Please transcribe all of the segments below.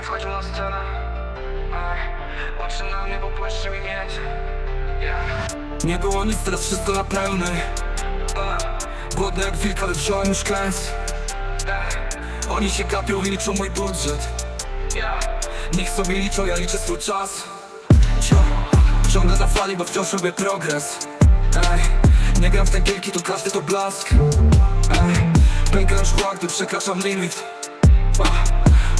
nie wchodził na scenę. Ej, Patrzy na mnie, bo płaszczy mi mieć yeah. Nie było nic, teraz wszystko na pełny Ej, Głodny jak wilk, ale wziąłem już klęs. Oni się gapią i liczą mój budżet. Yeah. Niech sobie liczą, ja liczę swój czas. Ciągle na fali, bo wciąż robię progres. Ej, nie gram w te gierki, to każdy to blask. Ej, pękam szkła, gdy przekraczam limit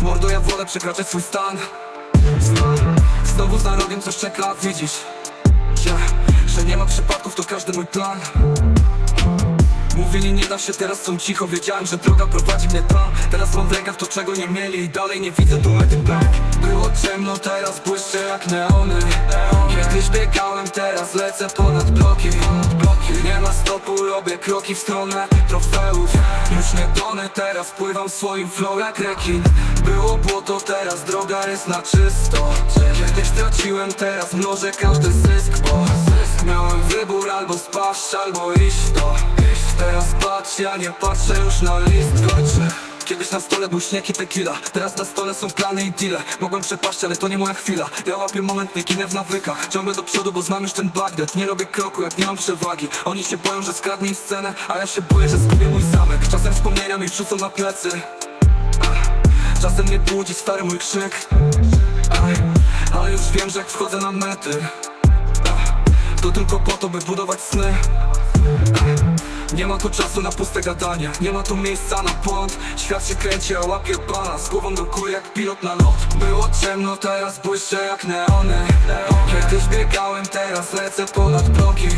Mordo, ja wolę przekraczać swój stan. Znowu za rogiem coś czeka, widzisz? Yeah, Że nie ma przypadków, to każdy mój plan. Mówili nie da się, teraz są cicho. Wiedziałem, że droga prowadzi mnie tam. Teraz mam w rękach to, czego nie mieli I dalej nie widzę. Tu mety black Było ciemno, teraz błyszczę jak neony. Kiedyś biegałem, teraz lecę ponad bloki Nie ma stopu, robię kroki w stronę trofeów. Już nie tonę, teraz pływam swoim flow jak rekin Było błoto, teraz droga jest na czysto. Kiedyś traciłem, teraz mnożę każdy zysk, bo Miałem wybór albo spaść, albo iść to Teraz patrz, ja nie patrzę już na list kończy Kiedyś na stole był śnieg i tequila Teraz na stole są plany i deale. Mogłem przepaść, ale to nie moja chwila. Ja łapię moment, nie ginę w nawykach. Ciągle do przodu, bo znam już ten Bagdad Nie robię kroku, jak nie mam przewagi. Oni się boją, że skradnę im scenę A ja się boję, że zgubię mój zamek. Czasem wspomnienia mi wrzucą na plecy. Czasem mnie budzi stary mój krzyk. Ale już wiem, że jak wchodzę na mety To tylko po to, by budować sny nie ma tu czasu na puste gadanie. Nie ma tu miejsca na błąd. Świat się kręci, a łapię pana Z głową do góry jak pilot na lot. Było ciemno, teraz błyszczę jak neony. Kiedyś biegałem, teraz lecę ponad bloki.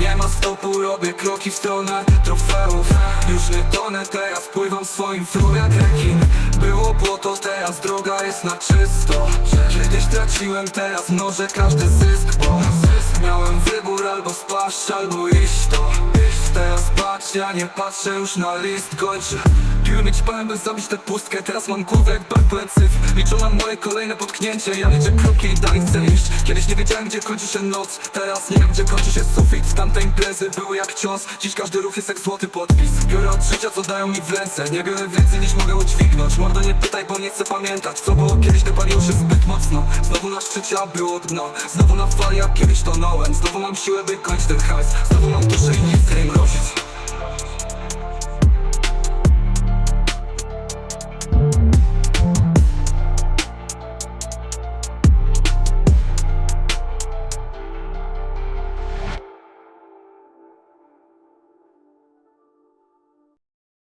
Nie ma stopu, robię kroki w stronę trofeów. Już nie tonę, teraz pływam swoim flow jak rekin. Było błoto, teraz droga jest na czysto. Kiedyś traciłem, teraz mnożę każdy zysk, bo Miałem wybór albo spaść, albo iść ja nie patrzę już na list kończy. Piłem mieć pełen, by zabić tę pustkę. Teraz mam głowę jak cyfr Liczą na moje kolejne potknięcie. Ja liczę kroki i dalej chcę iść. Kiedyś nie wiedziałem gdzie kończy się noc. Teraz nie wiem gdzie kończy się sufit. Tamte imprezy były jak cios. Dziś każdy ruch jest jak złoty podpis. Biorę od życia co dają mi w ręce. Nie biorę więcej niż mogę udźwignąć. Mordo nie pytaj, bo nie chcę pamiętać Co było kiedyś. Dopaliło się zbyt mocno. Znowu na szczycie, a było dno Znowu na fali, jak kiedyś tonąłem. Znowu mam siłę, by kończyć ten hajs. Znowu mam duszę i nie chcę im mrozić